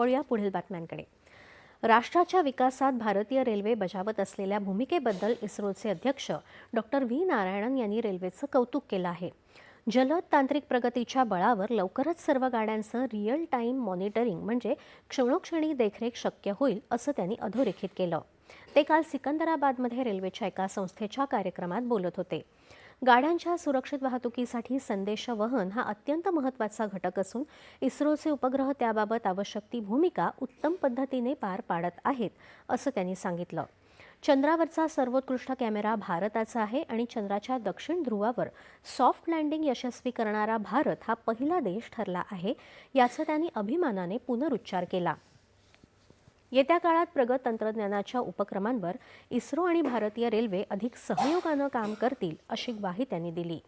वळूया पुढील बातम्यांकडे. राष्ट्राच्या विकासात भारतीय रेल्वे बजावत असलेल्या भूमिकेबद्दल इस्रोचे अध्यक्ष डॉक्टर व्ही. नारायणन यांनी रेल्वेचं कौतुक केलं आहे. जलद तांत्रिक प्रगतीच्या बळावर लवकरच सर्व गाड्यांचं रिअल टाईम मॉनिटरिंग म्हणजे क्षणोक्षणी देखरेख शक्य होईल असं त्यांनी अधोरेखित केलं. ते काल सिकंदराबादमध्ये रेल्वेच्या एका संस्थेच्या कार्यक्रमात बोलत होते. गाड्यांच्या सुरक्षित वाहतुकीसाठी संदेशवहन हा अत्यंत महत्त्वाचा घटक असून इस्रोचे उपग्रह त्याबाबत आवश्यक ती भूमिका उत्तम पद्धतीने पार पाडत आहेत असं त्यांनी सांगितलं. चंद्रावरचा सर्वोत्कृष्ट कॅमेरा भारताचा आहे आणि चंद्राच्या दक्षिण ध्रुवावर सॉफ्ट लँडिंग यशस्वी करणारा भारत हा पहिला देश ठरला आहे याचा त्यांनी अभिमानाने पुनरुच्चार केला. येत्या काळात प्रगत तंत्रज्ञानाच्या उपक्रमांवर इस्रो आणि भारतीय रेल्वे अधिक सहयोगानं काम करतील अशी ग्वाही त्यांनी दिली.